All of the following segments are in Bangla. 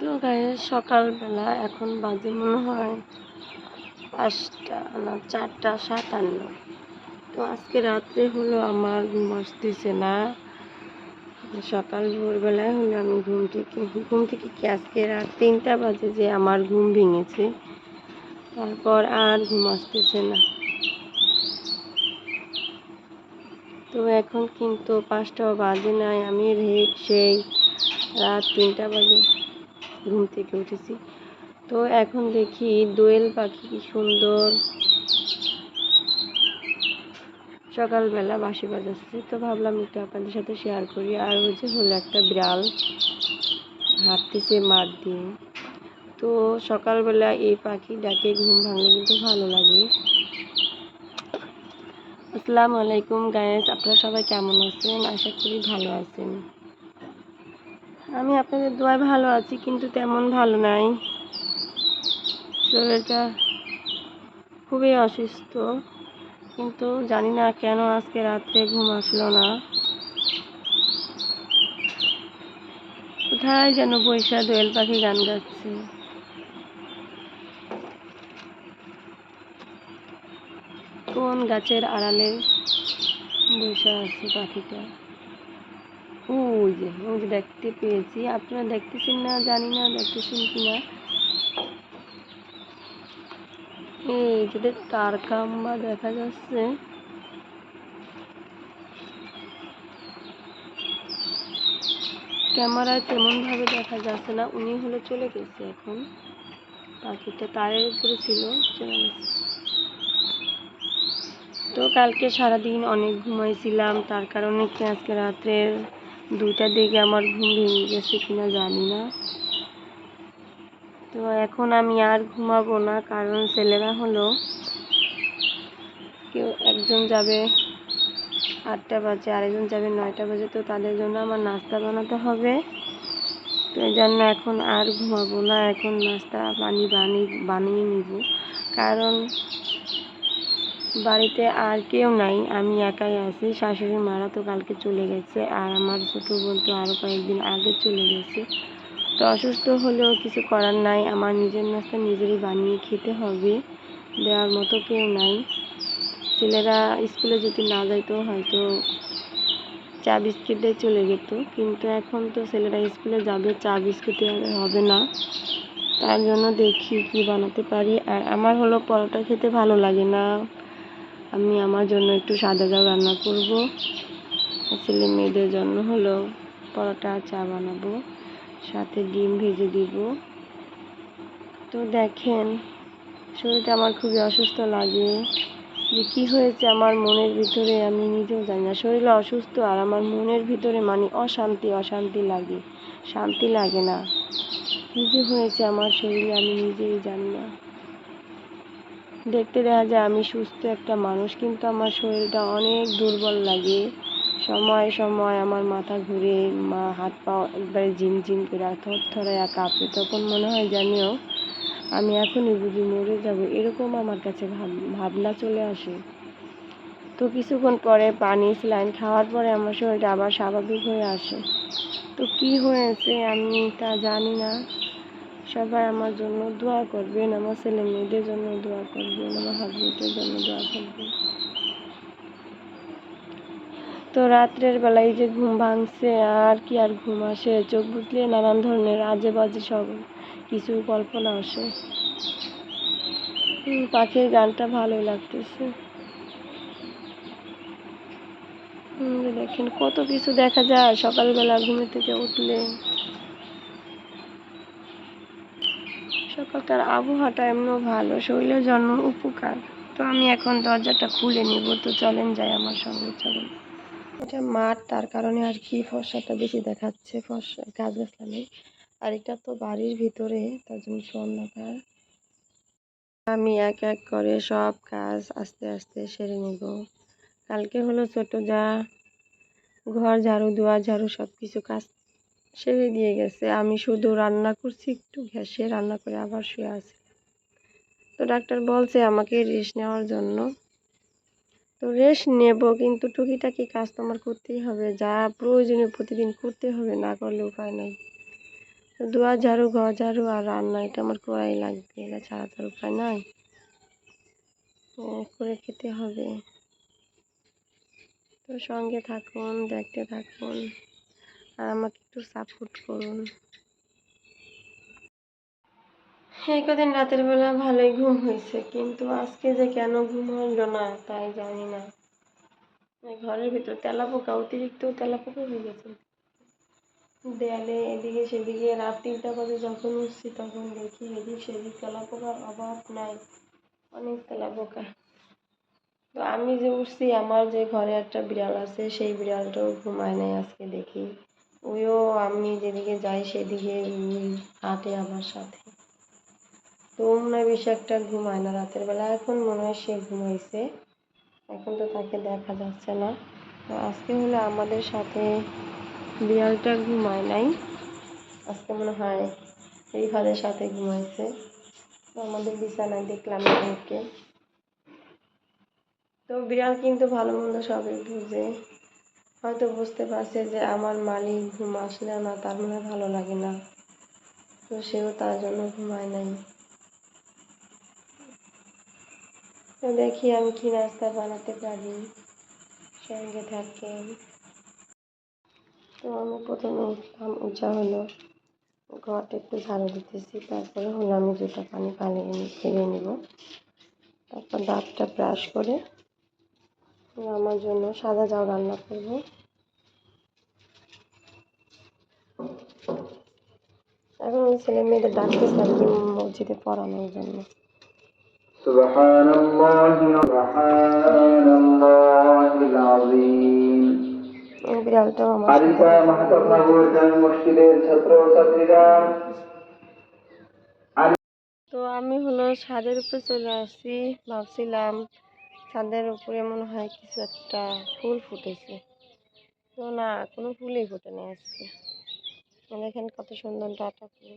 তো গায়ে সকালবেলা এখন বাজে মনে হয় পাঁচটা না, চারটা, সাতান্ন। তো আজকে রাত্রে হলো আমার ঘুম আসতেছে না। সকাল ভোরবেলায় হলো আমি ঘুম থেকে ঘুম থেকে কি আজকে রাত তিনটা বাজে যে আমার ঘুম ভেঙেছে। তারপর আর ঘুম আসতেছে না। তো এখন কিন্তু পাঁচটাও বাজে নাই, আমি সেই রাত তিনটা বাজে ঘুম থেকে উঠেছি। তো এখন দেখি দোয়েল পাখি কি সুন্দর। সকালবেলা বাঁশি বাজাচ্ছে, তো ভাবলাম একটু আপনাদের সাথে শেয়ার করি। আর ওই যে হলো একটা বিড়াল হাঁটতেছে মাঠ দিয়ে। তো সকালবেলা এই পাখি ডাকে, ঘুম ভাঙলে কিন্তু ভালো লাগে। আসসালামু আলাইকুম গায়েস আপনারা সবাই কেমন আছেন? আশা করি ভালো আছেন। আমি আপনাদের দোয়ায় ভালো আছি, কিন্তু তেমন ভালো নাই। শরীরটা খুবই অসুস্থ, কিন্তু জানি না কেন আজকে রাত্রে ঘুম আসলো না। কোথায় যেন বৈশা দোয়েল পাখি গান গাচ্ছে। কোন গাছের আড়ালে বসে আছে পাখিটা? ওই যে ওই যে দেখতে পেয়েছি। আপনারা দেখতেছেন না? জানি না, দেখতেছেন কিনা? এই যে তার খাম্বা দেখা যাচ্ছে। ক্যামেরায় তেমন ভাবে দেখা যাচ্ছে না। উনি হলে চলে গেছে এখন। পাখিটা তারের উপরে ছিল, চলে গেছে। তো কালকে সারাদিন অনেক ঘুমাইছিলাম, তার কারণে কি আজকে রাত্রের দুইটার দিকে আমার ঘুম ভেঙে গেছে কিনা জানি না। তো এখন আমি আর ঘুমাবো না, কারণ ছেলেরা হলো কেউ একজন যাবে আটটা বাজে, আরেকজন যাবে নয়টা বাজে, তো তাদের জন্য আমার নাস্তা বানাতে হবে। তো এই জন্য এখন আর ঘুমাবো না, এখন নাস্তা পানি বানিয়ে বানিয়ে নিব। কারণ বাড়িতে আর কেউ নাই। আমি একাই আছি। শাশুড়ি মারা তো কালকে চলে গেছে আর আমার ছোটো বোন তো আরও কয়েকদিন আগে চলে গেছে। তো অসুস্থ হলেও কিছু করার নাই। আমার নিজের নাস্তা নিজেরই বানিয়ে খেতে হবে। দেওয়ার মতো কেউ নাই। ছেলেরা স্কুলে যদি না যাইতো হয়তো চা বিস্কিট চলে যেত কিন্তু এখন তো ছেলেরা স্কুলে যাবে, চা বিস্কুটে হবে না। তার জন্য দেখি কি বানাতে পারি। আর আমার হলো পরোটা খেতে ভালো লাগে না। আমি আমার জন্য একটু সাদা চাও রান্না করব। ছেলে মেয়েদের জন্য হলো পরোটা, চা বানাবো, সাথে ডিম ভেজে দিব। তো দেখেন, শরীরটা আমার খুবই অসুস্থ লাগে। যে কি হয়েছে আমার মনের ভিতরে আমি নিজেও জানি না। শরীর অসুস্থ আর আমার মনের ভিতরে মানে অশান্তি অশান্তি লাগে। শান্তি লাগে না। কী যে হয়েছে আমার শরীরে আমি নিজেই জানি না। দেখতে দেখা যায় আমি সুস্থ একটা মানুষ, কিন্তু আমার শরীরটা অনেক দুর্বল লাগে। সময় সময় আমার মাথা ঘুরে, মা হাত পা একবারে ঝিমঝিম করে থরথরাইয়া কাঁপে। তখন মনে হয় জানিও আমি এখনই বুঝি মরে যাব, এরকম আমার কাছে ভাব, ভাবনা চলে আসে। তো কিছুক্ষণ পরে পানি স্যালাইন খাওয়ার পরে আমার শরীরটা আবার স্বাভাবিক হয়ে আসে। তো কি হয়েছে আমি তা জানি না। সবাই আমার জন্য দোয়া করবেন, আমার ছেলে মেয়েদের জন্য দোয়া করবেন, আমার হাজবেন্ডের জন্য দোয়া করবেন। তো রাত্রের বেলায় যে ঘুম ভাঙছে, আর কি আর ঘুম আসে? চোখ বুঝলে নানান ধরনের আজে বাজে সব কিছু কল্পনা আসে। পাখির গানটা ভালোই লাগতেছে। দেখেন কত কিছু দেখা যায়। সকালবেলা ঘুমে থেকে উঠলে সকালটার আবহাওয়াটা এমনিও ভালো, শরীরের জন্য উপকার। তো আমি এখন দরজাটা খুলে নিব, তো চলেন যাই আমার সঙ্গে, চলেন। এটা মাঠ, তার কারণে আর কি ফর্সাটা বেশি দেখাচ্ছে, ফর্সা গাছ গাছলা আর এটা তো বাড়ির ভিতরে, তার জন্য অন্ধকার। আমি এক এক করে সব কাজ আস্তে আস্তে সেরে নিব। কালকে হলো ছোট যা, ঘর, ঝাড়ু দেওয়া ঝাড়ু সব কিছু কাজ সেরে দিয়ে গেছে। আমি শুধু রান্না করছি, একটু ঘ্যাসে রান্না করে আবার শুয়ে আছি। তো ডাক্তার বলছে আমাকে রেস্ট নেওয়ার জন্য। তো রেস্ট নেব, কিন্তু টুকিটাকি কাজ তো আমার করতেই হবে। যা প্রয়োজনীয় প্রতিদিন করতে হবে, না করলে উপায় নাই। তো দুয়ার ঝাড়ু ঘর ঝাড়ু আর রান্না, এটা আমার করাই লাগবে। এটা ছাড়া তো উপায় নাই। করে খেতে হবে। তো সঙ্গে থাকুন, দেখতে থাকুন। আর আমাকে একটু সাপোর্ট করুন। এই কদিন রাতের বেলা ভালোই ঘুম হয়েছে, কিন্তু আজকে যে কেন ঘুম হইল না তাই জানি না। ঘরের ভিতর তেলাপোকা, অতিরিক্ত তেলাপোকা হয়ে গেছে। দেয়ালে এদিকে সেদিকে রাত তিনটা বাজে, যখন উঠছি তখন দেখি এদিক সেদিক তেলাপোকার অভাব নাই, অনেক তেলাপোকা। তো আমি যে উঠছি, আমার যে ঘরে একটা বিড়াল আছে, সেই বিড়ালটাও ঘুমায় নাই আজকে দেখি। ওইও আমি যেদিকে যাই সেদিকে হাঁটে আমার সাথে। তো হয় বেশি একটা ঘুমায় না রাতের বেলা। এখন মনে হয় সে ঘুমাইছে। এখন তো তাকে দেখা যাচ্ছে না। তো আজকে হলো আমাদের সাথে বিড়ালটা ঘুমায় নাই। আজকে মনে হয় রিফাদের সাথে ঘুমাইছে। তো আমাদের বিছানায় দেখলাম ওকে তো বিড়াল কিন্তু ভালো মন্দ সবই বুঝে। হয়তো বুঝতে পারছে যে আমার মালিক ঘুম আসলে না, তার মনে ভালো লাগে না। তো সেও তার জন্য ঘুমায় নাই। তো দেখি আমি কি নাস্তা বানাতে পারি। সঙ্গে থাকেন। তো আমি প্রথমে উঠলাম উঁচা হলো। ঘরটা একটু ঝাড়ু দিতেছি, তারপরে হলো আমি জুতা পানি পানি খেয়ে নিব। তারপর দাঁতটা ব্রাশ করে আমার জন্য সাদা জাল রান্না করব। এখন আমি ছেলে মেয়েদের ডাকতেছি আর কি মসজিদে পড়ানোর জন্য। আমার তো আমি হলো সাদের উপরে চলে আসছি ভাবছিলাম ছাদের উপরে মনে হয় কিছু একটা ফুল ফুটেছে। তো না, কোনো ফুলই ফুটে না আজকে। মানে দেখেন কত সুন্দর ডাটা ফুল।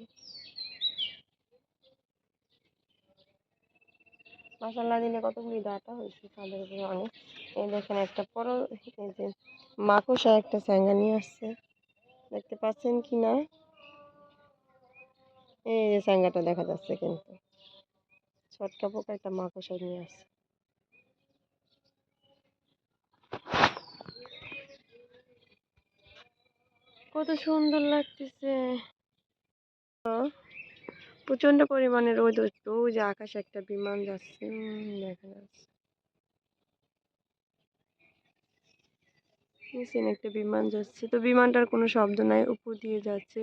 মাসাল্লাহ দিনে কতগুলি ডাটা হয়েছে ছাদের উপরে অনেক। এই দেখেন একটা বড়, এই যে মাকড়সা একটা স্যাঙ্গা নিয়ে আসছে। দেখতে পাচ্ছেন কি না? এই যে স্যাঙ্গাটা দেখা যাচ্ছে কিন্তু। ছটকা পোকা একটা মাকড়সা নিয়ে আসছে। কত সুন্দর লাগতেছে। প্রচণ্ড পরিমাণে রোদ হচ্ছে ওই যে আকাশে একটা বিমান যাচ্ছে দেখা যাচ্ছে। একটা বিমান যাচ্ছে। তো বিমানটার কোনো শব্দ নাই, উপর দিয়ে যাচ্ছে,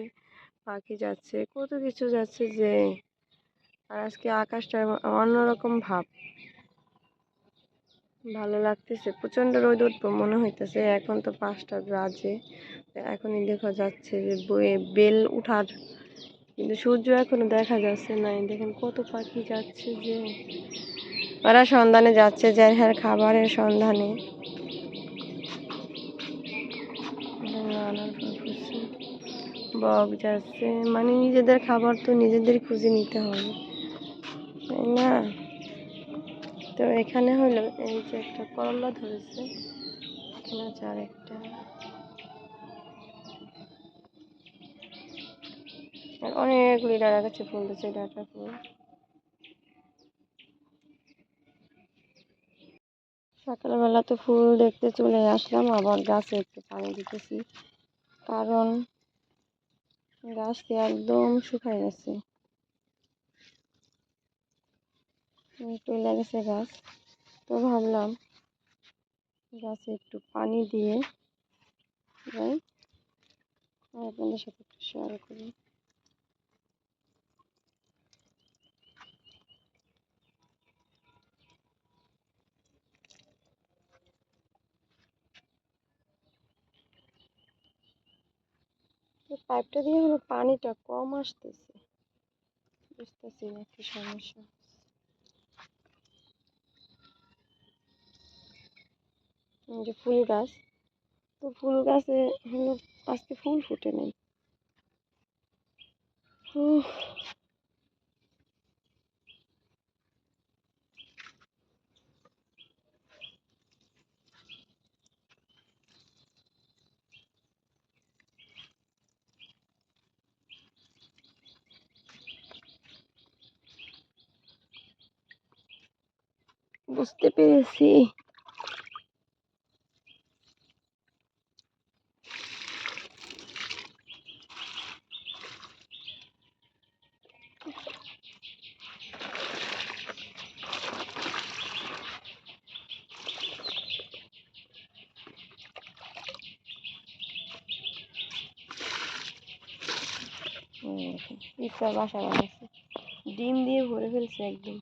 পাখি যাচ্ছে, কত কিছু যাচ্ছে যে, আর আজকে আকাশটা অন্যরকম ভাব। ভালো লাগতেছে প্রচণ্ড রোদ উঠবো, মনে হইতেছে এখন তো পাঁচটা বাজে। এখনই দেখা যাচ্ছে যে বেল উঠার, কিন্তু সূর্য এখনও দেখা যাচ্ছে না দেখেন কত পাখি যাচ্ছে যে। ওরা সন্ধানে যাচ্ছে যে হ্যাঁ খাবারের সন্ধানে। বক যাচ্ছে মানে নিজেদের খাবার তো নিজেদের খুঁজে নিতে হবে। তাই না? তো এখানে হলো এই যে একটা করলা ধরেছে। এখানে আছে আর একটা আর অনেকগুলি ডাটা গাছে ফুল দিচ্ছে ডাটা ফুল সকালবেলা তো ফুল দেখতে চলে আসলাম, আবার গাছে একটু পানি দিতেছি, কারণ গাছটি একদম শুকায় গেছে। চলে গেছে গাছ। তো ভাবলাম গাছে একটু পানি দিয়ে আপনাদের সাথে একটু শেয়ার করি। পাইপটা দিয়ে হলো পানিটা কম আসতেছে। বুঝতেছি না কি সমস্যা। যে ফুল গাছ, তো ফুল গাছে হলো আজকে ফুল ফুটে নেই। বুঝতে পেরেছি। পিঁপড়া বাসা বানাচ্ছে ডিম দিয়ে ভরে ফেলছে একদম।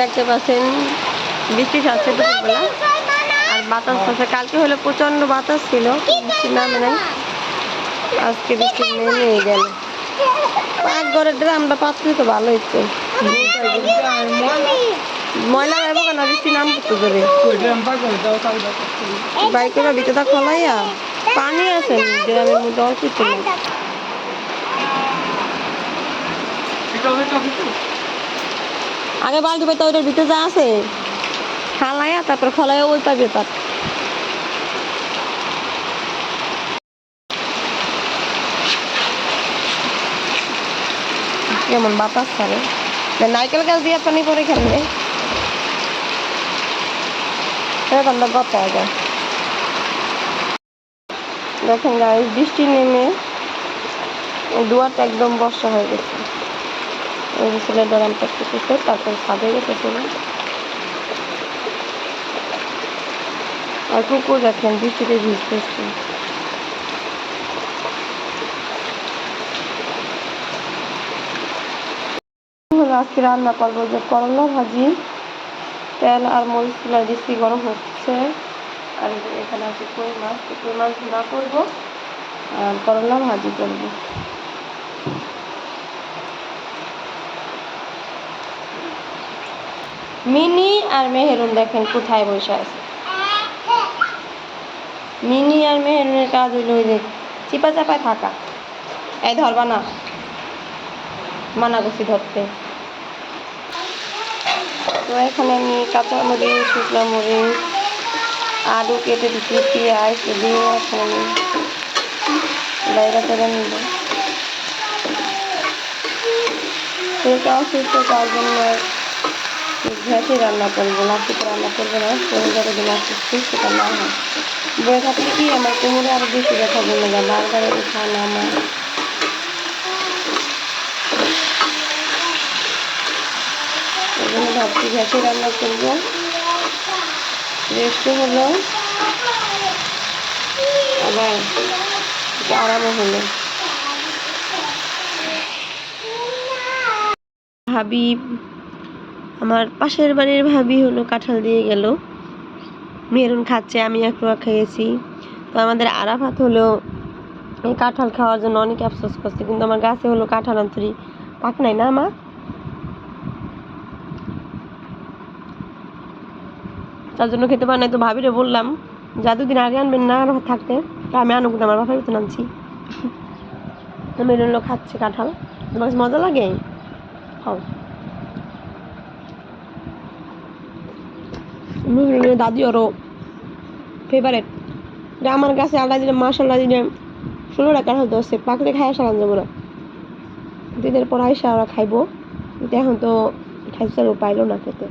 দেখতে পাচ্ছেন। বৃষ্টি দুপুরবেলা। আর বাতাস আছে। কালকে বাতাস ছিল। নামে নাই। আজকে বৃষ্টি নেমে গেল। পাক ঘরের ড্রামটা পাতলে তো ভালো হইতো ময়লা যাব কেন? বৃষ্টি নাম করতে ধরে বাইকের ভিতরটা খোলাইয়া পানি আছে ড্রামের মধ্যে অল্প নেই। আগে বালতি পাইতে ওইটার ভিতরে যা আছে। খালাইয়া তারপর খোলাইয়া ওই পাবে তার। কেমন বাতাস ছাড়ে নারকেল গাছ দিয়ে পানি পরে খেলবে এরকম গত যায় দেখেন গাইস বৃষ্টি নেমে দুয়ারটা একদম বর্ষা হয়ে গেছে। যে ছেলেটা রামটা করতেছে, তারপর ছাদে গেছে আর কুকুর দেখেন, বৃষ্টিতে ভিজতেছে। আজকে রান্না করব যে করলা ভাজি, তেল আর মরিচ তুলা দিচ্ছি গরম হচ্ছে। আর এখানে আছে কই মাছ কই মাছ ভুনা করব, আর করলা ভাজি করব। মিনি আর মেহেরুন দেখেন কোথায় বসে আছে। মিনি আর মেহেরুনের কাজ হইল ওই যে চিপা চাপায় থাকা। এই ধরবা না মানা ধরতে। তো এখানে আমি কাঁচা মরিচ শুকনো মরিচ আলু কেটে দিচ্ছি, পেঁয়াজ দিয়ে এখন আমি বাইরে করে নিব। অসুস্থ তার জন্য গ্যাসে রান্না করব লাঠিতে রান্না করব না পরিবারে দিন আসতে সেটা না হয়। বয়ে থাকলে কি আমার কোমরে আরও বেশি ব্যথা জমে যায় বারবার উঠা নামা এই জন্য ভাবছি রান্না করব। রেস্ট হলো। আবার আরামও হলো। ভাবি আমার পাশের বাড়ির ভাবি হলো, কাঁঠাল দিয়ে গেল। মেরুন খাচ্ছে, আমি একটু খেয়েছি। তো আমাদের আরাফাত হলো এই কাঁঠাল খাওয়ার জন্য অনেক আফসোস করছে, কিন্তু আমার গাছে হলো কাঁঠাল আন্তরি পাক নাই না, মা? তার জন্য খেতে পারে তো ভাবিরে বললাম যা দুদিন আগে আনবেন না আর থাকতে। আমি আনুক আমার বাপের বেতন আনছি। আমি হলো খাচ্ছে কাঁঠাল। তোমার মজা লাগে? খাও নুরুলের দাদি ওরও ফেভারেট এটা আমার কাছে আলাদা দিলে মাসাল্লাহ দিলে ষোলো টাকার হয়তো আছে পাকলে খাই সালান যাব না। দিনের পর আইসা ওরা খাইবো। কিন্তু এখন তো খাইতে পাইলো না খেতে।